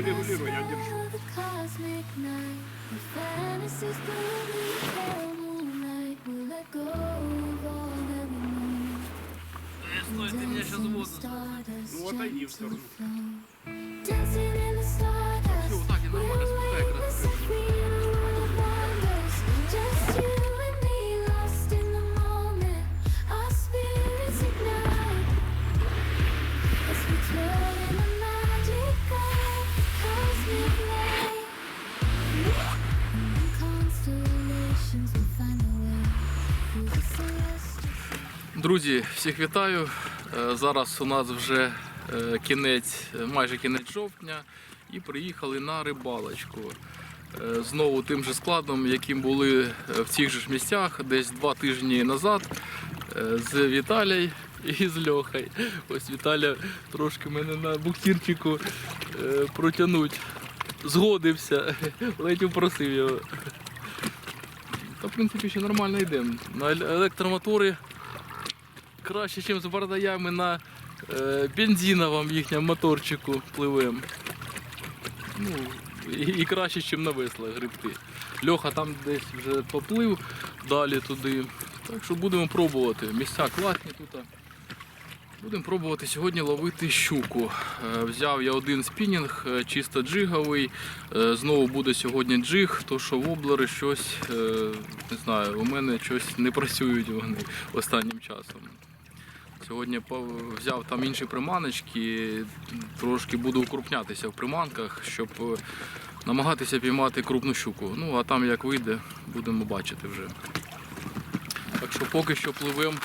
Просто регулируй, я держу. Стой, ты меня сейчас в воду. Ну отойди в сторону. Друзі, всіх вітаю. Е, Зараз у нас вже е, кінець, е, майже кінець жовтня, і приїхали на рибалочку. Знову тим же складом, яким були в цих же місцях, десь два тижні назад з Віталією і з Льохою. Ось Віталя трошки мене на буксирчику е, протягнуть. Згодився, ледь упросив його. Та в принципі ще нормально йдемо. На електромотори краще, ніж з бардаями на е, бензиновому їхньому моторчику пливемо. Ну, і, і краще, ніж на веслах грибти. Льоха там десь вже поплив далі туди. Так що будемо пробувати. Місця класні тут. Будемо пробувати сьогодні ловити щуку. Е, Взяв я один спінінг, е, чисто джиговий. Е, Знову буде сьогодні джиг, то що воблери щось, не знаю, у мене щось не працюють вони останнім часом. Сьогодні взяв там інші приманочки, трошки буду укрупнятися в приманках, щоб е, намагатися піймати крупну щуку. Ну а там як вийде, будемо бачити вже. Так що поки що пливемо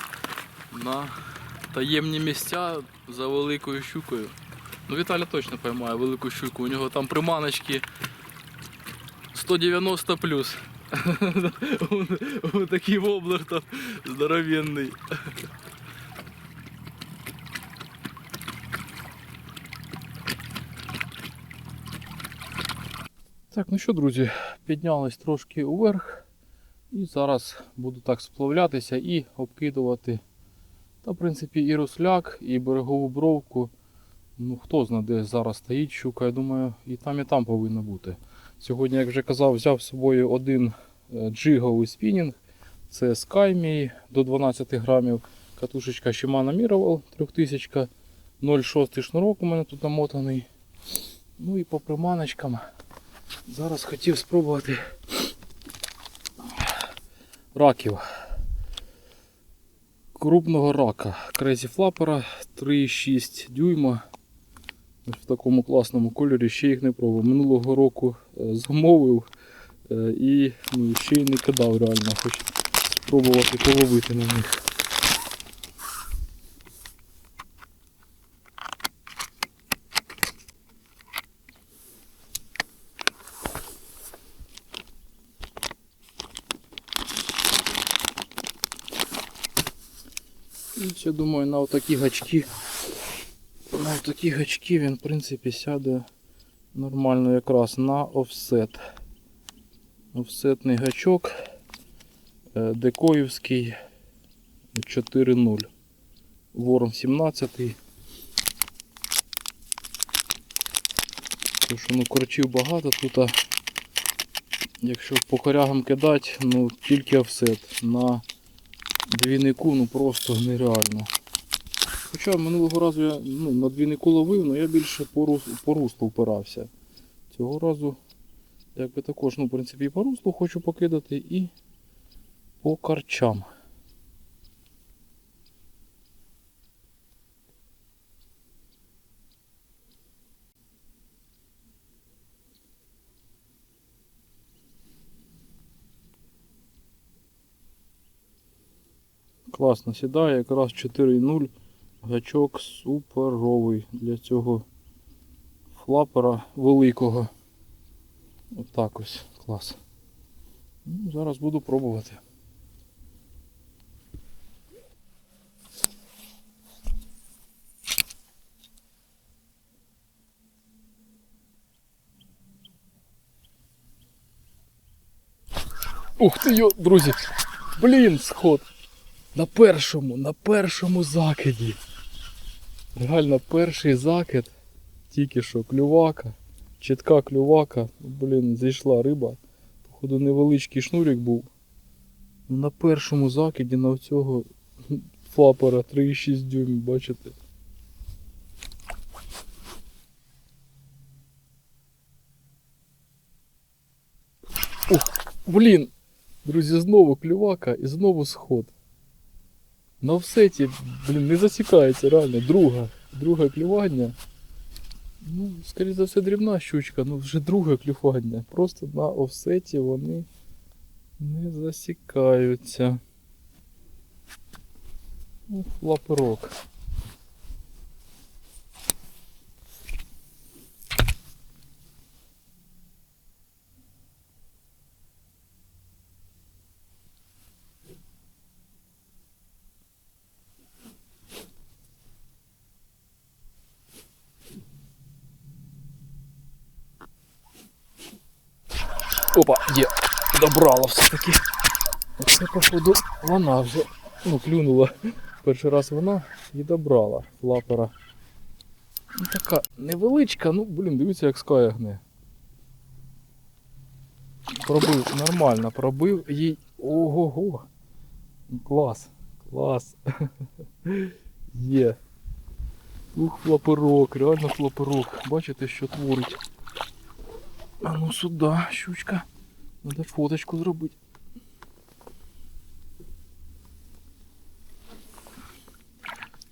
на таємні місця за великою щукою. Ну Віталя точно поймає велику щуку. У нього там приманочки 190 плюс. Такий воблер там здоровенний. Так, ну що, друзі, піднялись трошки уверх. І зараз буду так сплавлятися і обкидувати. Та, в принципі, і русляк, і берегову бровку. Ну, хто знає, де зараз стоїть щука, я думаю, і там, і там повинна бути. Сьогодні, як вже казав, взяв з собою один е, джиговий спінінг. Це Sky до 12 грамів. Катушечка Shimano Miraval 3000. 0,6 шнурок у мене тут намотаний. Ну і по приманочкам. Зараз хотів спробувати раків. Крупного рака. Crazy Flapper 3,6 дюйма. В такому класному кольорі ще їх не пробував. Минулого року е, замовив е, і ну, ще й не кидав реально, хоч спробувати половити на них. Я думаю, на отакі гачки. На отакі гачки він, в принципі, сяде нормально якраз на офсет. Офсетний гачок. е, Декоївський 4.0. Ворм 17. Тому що ну, корчів багато тут. а Якщо по корягам кидати, ну тільки офсет. На двійнику ну просто нереально. Хоча минулого разу я ну, на двійнику ловив, але я більше по, рус, по руслу впирався. Цього разу якби також, ну, в принципі, і по руслу хочу покидати і по карчам. Класно сідає, якраз 4.0 гачок суперовий для цього флапера великого. Отак ось, клас. Ну, зараз буду пробувати. Ух ти йо, друзі! Блін, сход! На першому, на першому закиді. Реально перший закид. Тільки що клювака. чітка клювака. Блін, зійшла риба. Походу невеличкий шнурик був. Ну, На першому закиді на цього флапера 3,6 дюйм, бачите? Ух, блін! Друзі, знову клювака і знову сход. На офсеті, блін, не засікається реально. Друга. Друге клювання. Ну, скоріше за все, дрібна щучка, ну вже друге клювання. Просто на офсеті вони не засікаються. Ну, Опа, є. Добрала все-таки. Оце, походу, вона вже ну, клюнула. Перший раз вона і добрала флапера. Ну, така невеличка, ну блін, дивіться, як ская гне. Пробив нормально, пробив їй. Ого-го. Клас, клас. Є. Ух, флаперок, реально флаперок. Бачите, що творить. А ну сюди, щучка. Надо фоточку зробити.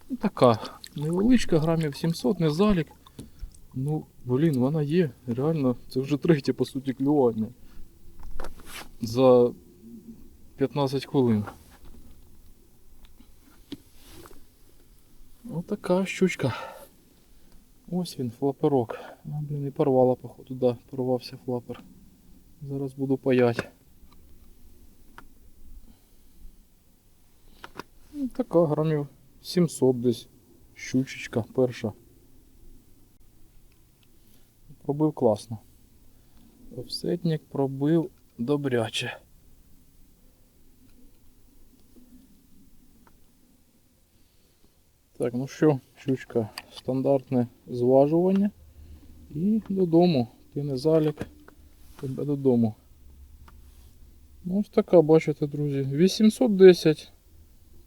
Ну, така невеличка, грамів 700, не залік. Ну, блін, вона є. Реально, це вже третє, по суті, клювання. За 15 хвилин. Отака щучка. Ось він, флаперок. А, блін, і порвала, походу, да, порвався флапер. Зараз буду паять. Ну, така грамів 700 десь. Щучечка перша. Пробив класно. Офсетник пробив добряче. Так, ну що, щучка, стандартне зважування. І додому. Ти не залік, тебе додому. Ну, ось така, бачите, друзі. 810.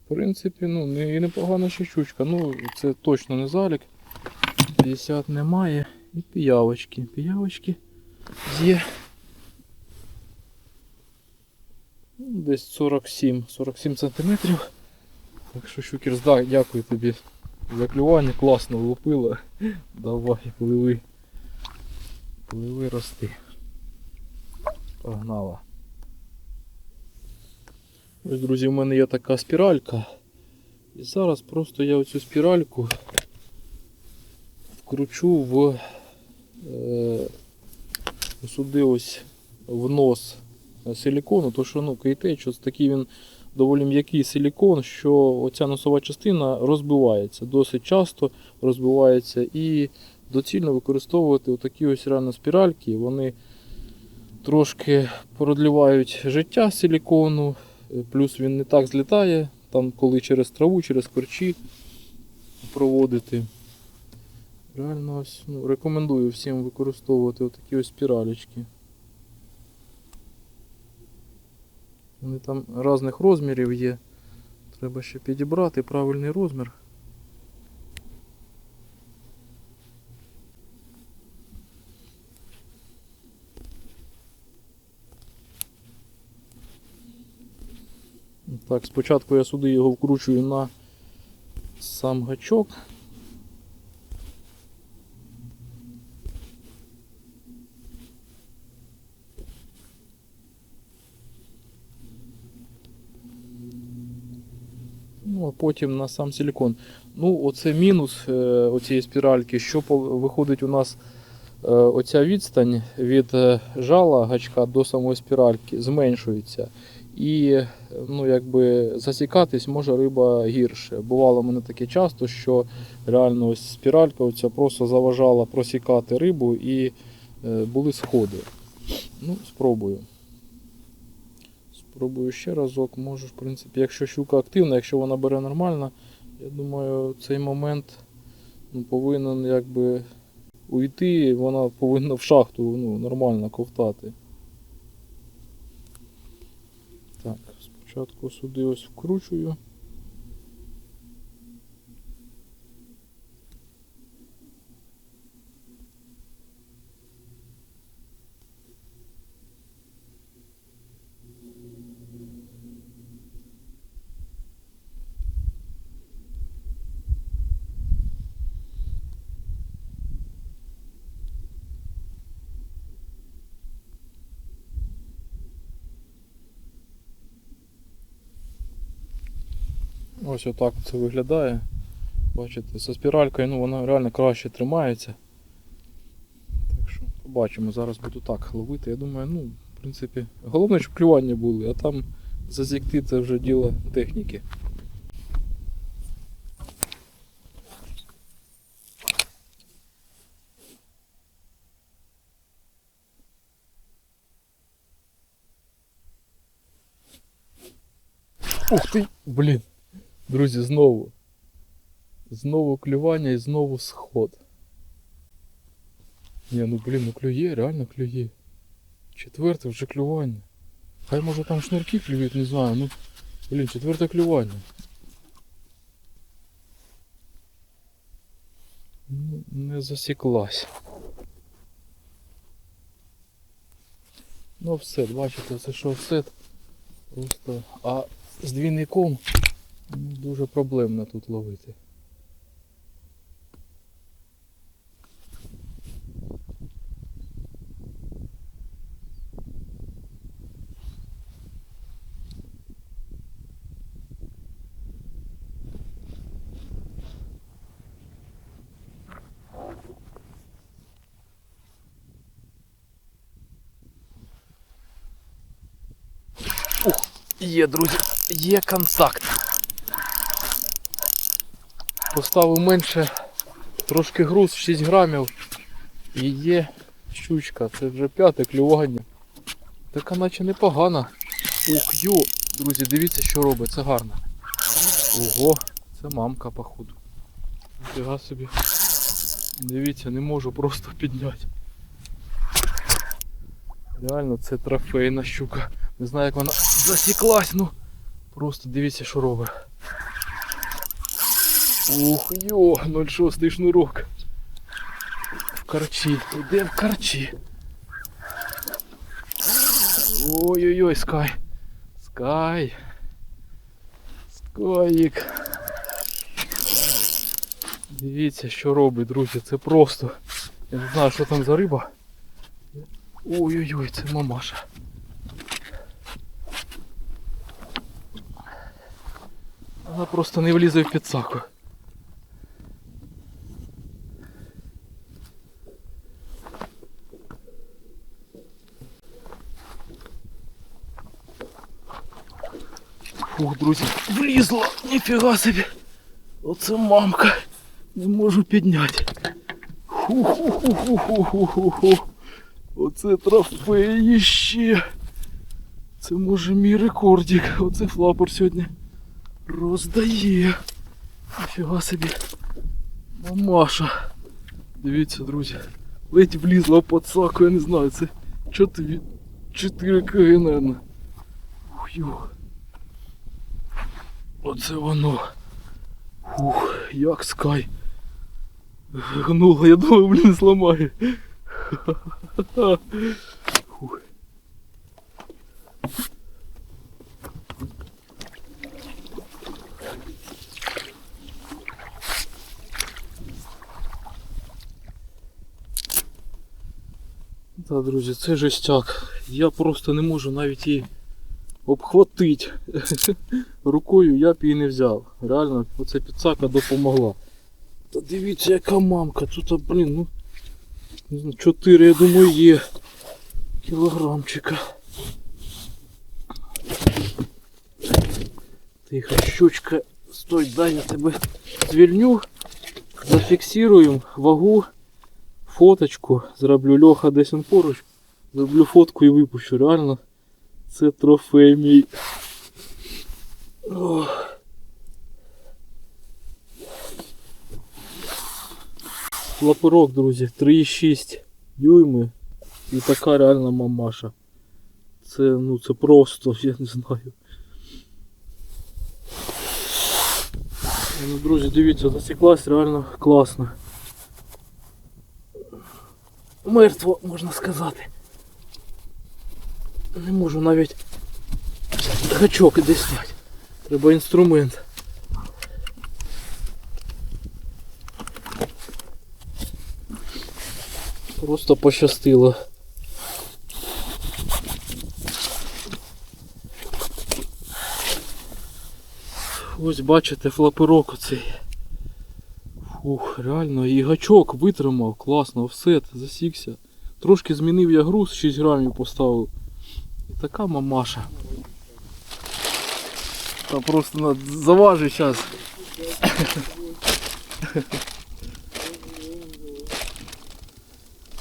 В принципі, ну, не, і непогана ще щучка. Ну, це точно не залік. 50 немає. І піявочки. Піявочки є. Ну, Десь 47, 47 сантиметрів. Так що щукер, да, дякую тобі за клювання, класно влупила. Давай, пливи. Пливи рости. Погнала. Ось, друзі, в мене є така спіралька. І зараз просто я оцю спіральку вкручу в е, сюди ось в нос силікону, то що ну, кейтеч, ось такий він доволі м'який силікон, що оця носова частина розбивається. Досить часто розбивається і доцільно використовувати отакі ось реально спіральки. Вони трошки продлівають життя силікону, е, плюс він не так злітає, там коли через траву, через корчі проводити. Реально ось, ну, рекомендую всім використовувати отакі ось спіралечки. Вони там різних розмірів є. Треба ще підібрати правильний розмір. Так, спочатку я сюди його вкручую на сам гачок. Потім на сам силікон. Ну, оце мінус е, оцієї спіральки, що виходить у нас е, оця відстань від е, жала гачка до самої спіральки зменшується. І ну, якби засікатись може риба гірше. Бувало мене таке часто, що реально ось спіралька оця просто заважала просікати рибу і були сходи. Ну, спробую. Спробую ще разок. Можу, в принципі, якщо щука активна, якщо вона бере нормально, я думаю, цей момент ну, повинен якби уйти, вона повинна в шахту ну, нормально ковтати. Так, спочатку сюди ось вкручую. Ось отак це виглядає. Бачите, зі спіралькою ну, вона реально краще тримається. Так що побачимо, зараз буду так ловити. Я думаю, ну, в принципі, головне, щоб клювання були, а там зазікти це вже діло техніки. Ух ти! Блін! Друзі, знову. Знову клювання і знову сход. Ні, ну блін, ну клює, реально клює. Четверте вже клювання. Хай може там шнурки клюють, не знаю. Ну, блін, четверте клювання. Ну, не засіклась. Ну все, бачите, це що все. Просто. А з двійником дуже проблемно тут ловити. Є, друзі, є контакт. Поставив менше, трошки груз, 6 грамів. І є щучка, це вже п'яте клювання. Така наче непогана. Ух йо, друзі, дивіться, що робить, це гарно. Ого, це мамка, походу. Фіга собі. Дивіться, не можу просто підняти. Реально це трофейна щука. Не знаю, як вона засіклась, ну просто дивіться, що робить. Ух йо, 06 шнурок. В карчі, іде в карчі. Ой-ой-ой, скай. Скай. Скаїк. Дивіться, що робить, друзі, це просто. Я не знаю, що там за риба. Ой-ой-ой, це мамаша. Вона просто не влізе в підсаку. Фух, друзі, влізла, ніфіга собі. Оце мамка. Не можу підняти. Ху-ху-ху-ху-ху-ху-ху. Оце трофеїще. Це може мій рекордик. Оце флапер сьогодні роздає. Ніфіга собі. Мамаша. Дивіться, друзі. Ледь влізла в подсаку, я не знаю, це 4, 4 кг, наверное. Ухю. Оце воно. Ух, як скай. Гнула, я думаю, блін, зламає. Фух. Так, друзі, це жестяк. Я просто не можу навіть її обхватити. Рукою я б її не взяв. Реально, оця підсака допомогла. Та дивіться, яка мамка. Тут, блін, ну. Не знаю, 4, я думаю, є кілограмчика. Тихо, щучка. Стой, дай я тебе звільню. Зафіксируємо вагу, фоточку, зроблю льоха десь он поруч. Зроблю фотку і випущу. Реально, це трофей мій. Ох. Лапирок, друзі, 3,6 дюйми. І така реальна мамаша. Це, ну, це просто, я не знаю. Ну, друзі, дивіться, засіклась реально класно. Мертво, можна сказати. Не можу навіть гачок зняти. Треба інструмент. Просто пощастило. Ось бачите, флаперок оцей. Фух, реально, і гачок витримав, класно, офсет, засікся. Трошки змінив я груз, 6 грамів поставив. Така мамаша. Та просто на... заважить зараз.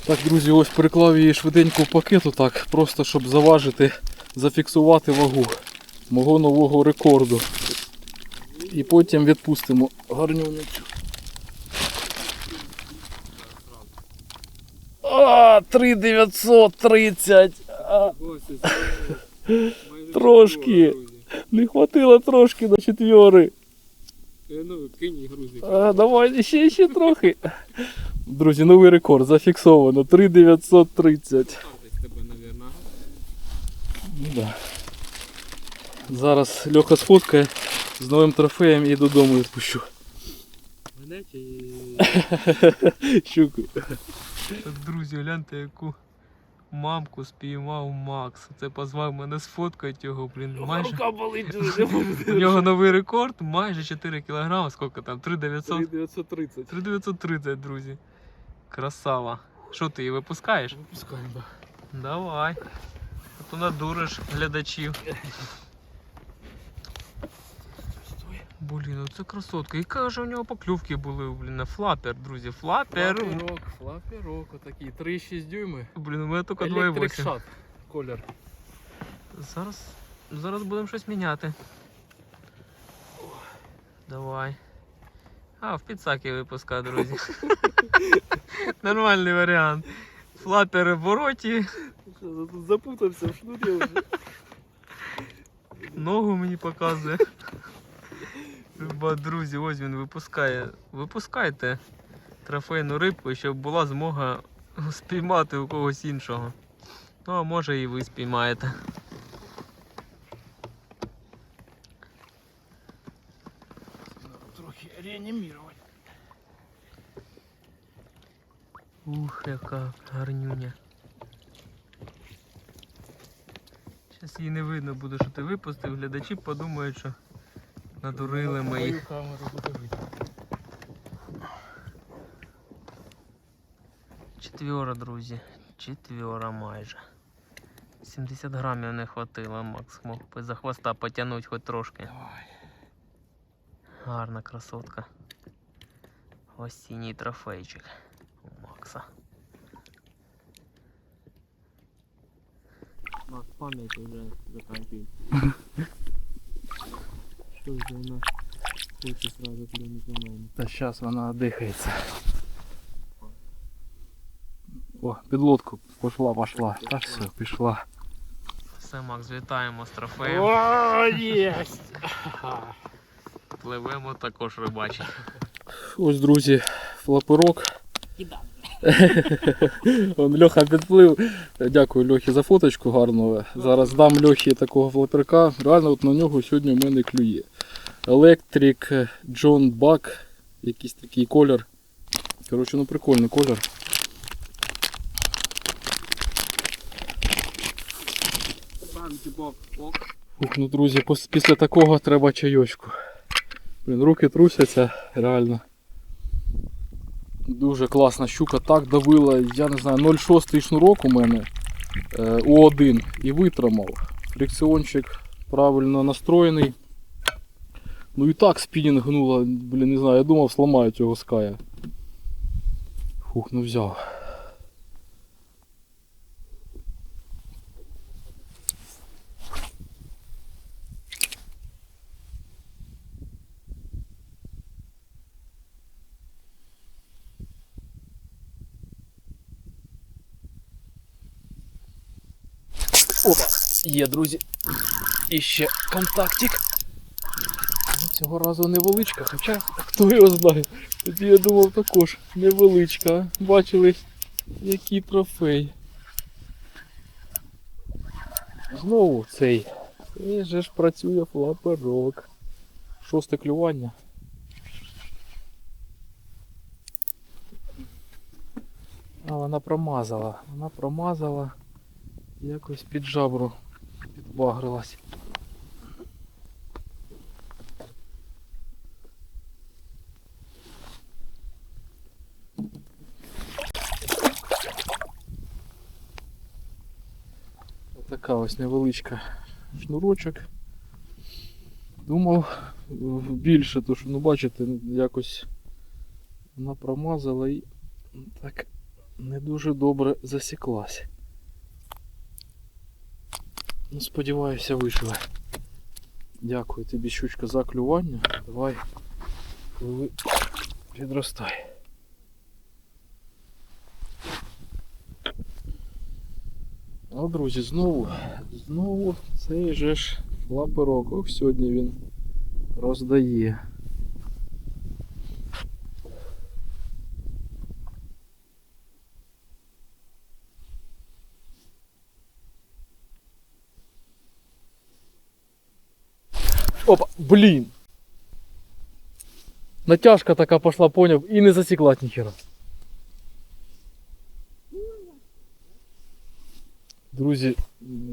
Так, друзі, ось приклав її швиденько в пакету, так, просто щоб заважити, зафіксувати вагу мого нового рекорду. І потім відпустимо гарнюнечку. А, 3930. Трошки. не хватило трошки на четвери. Ну, кинь грузик. А, давай ще, ще трохи. Друзі, новий рекорд зафіксовано. 3930. Десь тебе, навірно. Ну да. Зараз Льоха сфоткає з новим трофеєм і додому відпущу. Мене чи... Щуку. Друзі, гляньте, яку мамку спіймав Макс. Це позвав мене сфоткати його, блін. Майже... Рука болить дуже. У нього новий рекорд, майже 4 кг. Скільки там? 3900? 3930. 3930, друзі. Красава. Що ти її випускаєш? Випускаємо, да. Давай. А то надуриш глядачів. Блін, ну це красотка. Яка ж у нього поклювки були, блін, на флапер, друзі. Флапер. Флаперок, флаперок, отакий. 3,6 дюйми. Блін, у мене тільки Electric 2,8. Shot. Колір. Зараз, зараз будемо щось міняти. Давай. А, в підсаки випуска, друзі. Нормальний варіант. Флапери в вороті, Що, запутався в шнурі вже. ногу мені показує. Ба, друзі, ось він випускає. Випускайте трофейну рибку, щоб була змога спіймати у когось іншого. Ну, а може і ви спіймаєте. Трохи реанімірувати. Ух, яка гарнюня. Зараз її не видно буде, що ти випустив. Глядачі подумають, що надурили ми їх. Четвера, друзі. Четвера майже. 70 грамів не хватило, Макс мог би за хвоста потягнути хоч трошки. Гарна красотка. Осінній трофейчик у Макса. Макс пам'ять вже заканчується. Ж вона хоче сразу клюнути на мене. Та зараз вона дихається. О, під лодку пішла, пішла. Та все, пішла. Все, Макс, вітаємо з трофеєм. О, єсть! Пливемо також рибачить. Ось, друзі, флаперок. Он Льоха підплив. Дякую Льохі за фоточку гарну. Зараз дам Льохі такого флаперка. Реально от на нього сьогодні в мене клює. Electric John Buck. Якийсь такий колір. Коротше, ну прикольний колір. Ух, ну друзі, після такого треба чайочку. Блін, руки трусяться, реально. Дуже класна щука, так давила, я не знаю, 0,6 шнурок у мене е, У1 і витримав. Фрикціончик правильно настроєний. Ну і так спінінг гнула, блін, не знаю, я думав сломаю цього ская. Фух, ну взяв. Опа, є, друзі, і ще контактик. Цього разу невеличка, хоча хто його знає. Тоді я думав також невеличка. Бачили, який трофей. Знову цей. Цей же ж працює флаперок. Шосте клювання. А вона промазала. Вона промазала. Якось під жабру підбагрилась. Така ось невеличка шнурочок. Думав більше, то що, ну бачите, якось вона промазала і так не дуже добре засіклась. Ну, сподіваюся, виживе. Дякую тобі, щучка, за клювання. Давай, підростай. друзі, знову, знову цей же ж лаперок. Ох, сьогодні він роздає. Опа, блін. Натяжка така пошла, поняв, і не засіклась ніхера. Друзі,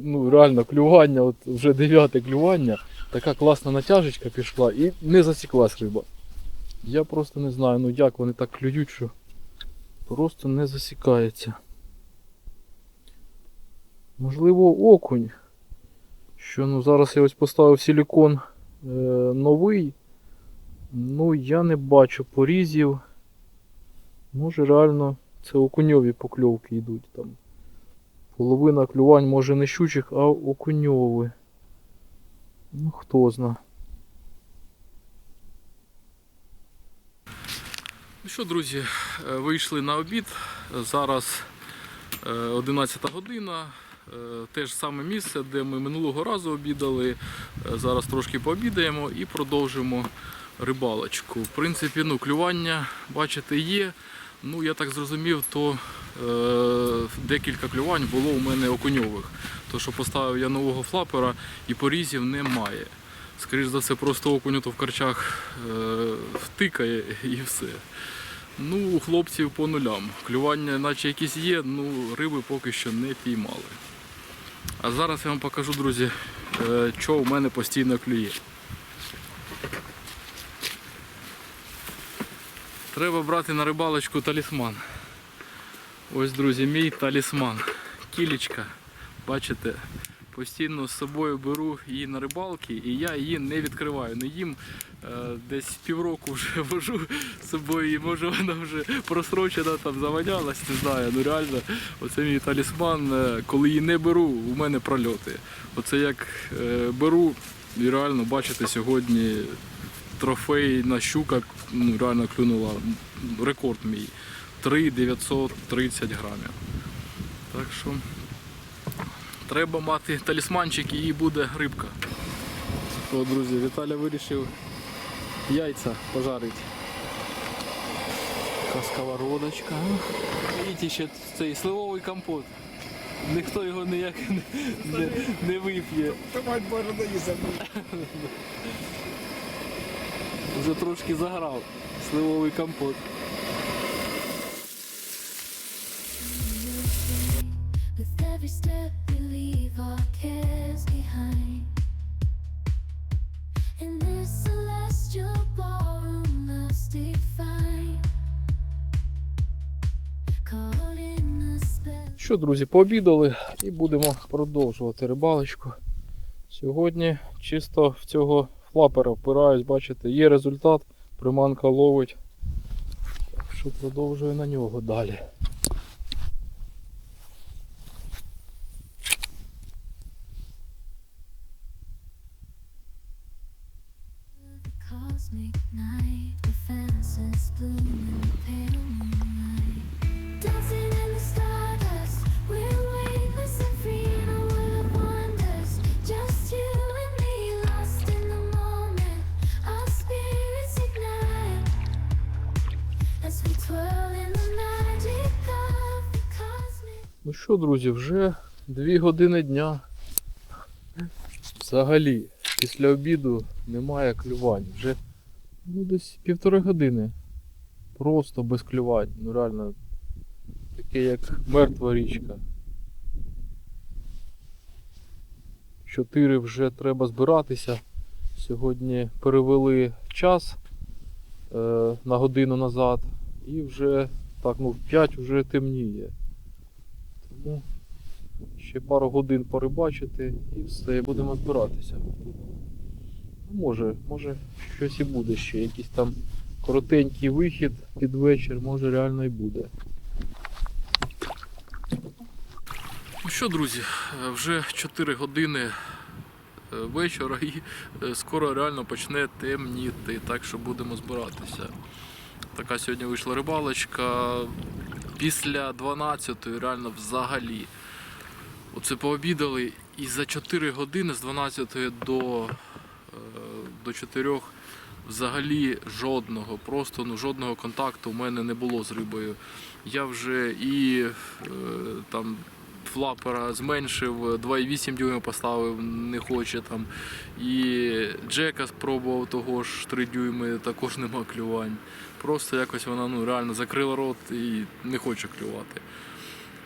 ну реально клювання, от вже дев'яте клювання, така класна натяжечка пішла і не засіклась риба. Я просто не знаю, ну як вони так клюють, що просто не засікається. Можливо, окунь. Що ну зараз я ось поставив силікон е, новий. Ну я не бачу порізів. Може реально це окуньові покльовки йдуть там. Половина клювань може не щучих, а окуньові. Ну хто зна. Ну що, друзі, е, вийшли на обід. Зараз е, 11 година. Е, Те ж саме місце, де ми минулого разу обідали. Е, Зараз трошки пообідаємо і продовжимо рибалочку. В принципі, ну, клювання, бачите, є. Ну, я так зрозумів, то е, декілька клювань було у мене окуньових. То, що поставив я нового флапера і порізів немає. Скоріше за все, просто окунь то в карчах е, втикає і все. Ну, у хлопців по нулям. Клювання наче якісь є, ну риби поки що не піймали. А зараз я вам покажу, друзі, е, що у мене постійно клює. Треба брати на рибалочку талісман. Ось, друзі, мій талісман. Кілічка. Бачите, постійно з собою беру її на рибалки і я її не відкриваю. Не їм е, десь півроку вже вожу з собою і може вона вже просрочена там завалялась, не знаю. Ну реально, оце мій талісман. Е, Коли її не беру, у мене прольоти. Оце як е, беру і реально бачите сьогодні трофейна щука ну, реально клюнула. Рекорд мій. 3,930 грамів. Так що треба мати талісманчик і буде рибка. О, друзі, Віталя вирішив яйця пожарити. Така сковородочка. І ще цей сливовий компот. Ніхто його ніяк не, не, не вип'є. Мать Боже, доїзд. Вже трошки заграв сливовий компот. Що, друзі, пообідали і будемо продовжувати рибалочку. Сьогодні чисто в цього флапера впираюсь, бачите, є результат, приманка ловить. Так що продовжую на нього далі. Що, друзі, вже 2 години дня. Взагалі, після обіду немає клювань. Вже ну, десь півтори години. Просто без клювань. Ну реально, таке як мертва річка. Чотири вже треба збиратися. Сьогодні перевели час е, на годину назад і вже так, ну в 5 вже темніє. Тому ще пару годин порибачити і все, будемо збиратися. Ну, Може, може щось і буде ще, якийсь там коротенький вихід під вечір, може реально і буде. Ну що, друзі, е, вже 4 години е, вечора і е, скоро реально почне темніти, так що будемо збиратися. Така сьогодні вийшла рибалочка. Після 12 реально взагалі. Оце пообідали і за 4 години з 12 до, е, до 4 взагалі жодного, просто ну, жодного контакту в мене не було з рибою. Я вже і е, там флапера зменшив, 2,8 дюйма поставив, не хоче там. І Джека спробував того ж 3 дюйми, також нема клювань. Просто якось вона ну, реально закрила рот і не хоче клювати.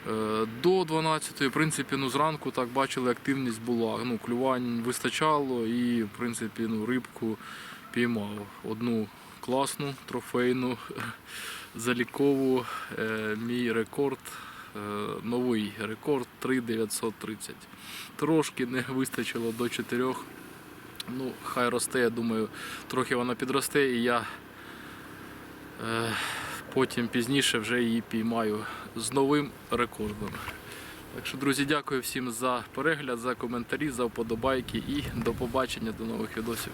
Е, До 12 в принципі, ну, зранку так бачили, активність була. Ну, клювань вистачало і, в принципі, ну, рибку піймав. Одну класну, трофейну, залікову. Е, Мій рекорд, е, новий рекорд 3,930. Трошки не вистачило до 4. Ну, хай росте, я думаю, трохи вона підросте і я потім пізніше вже її піймаю з новим рекордом. Так що, друзі, дякую всім за перегляд, за коментарі, за вподобайки і до побачення, до нових відосів.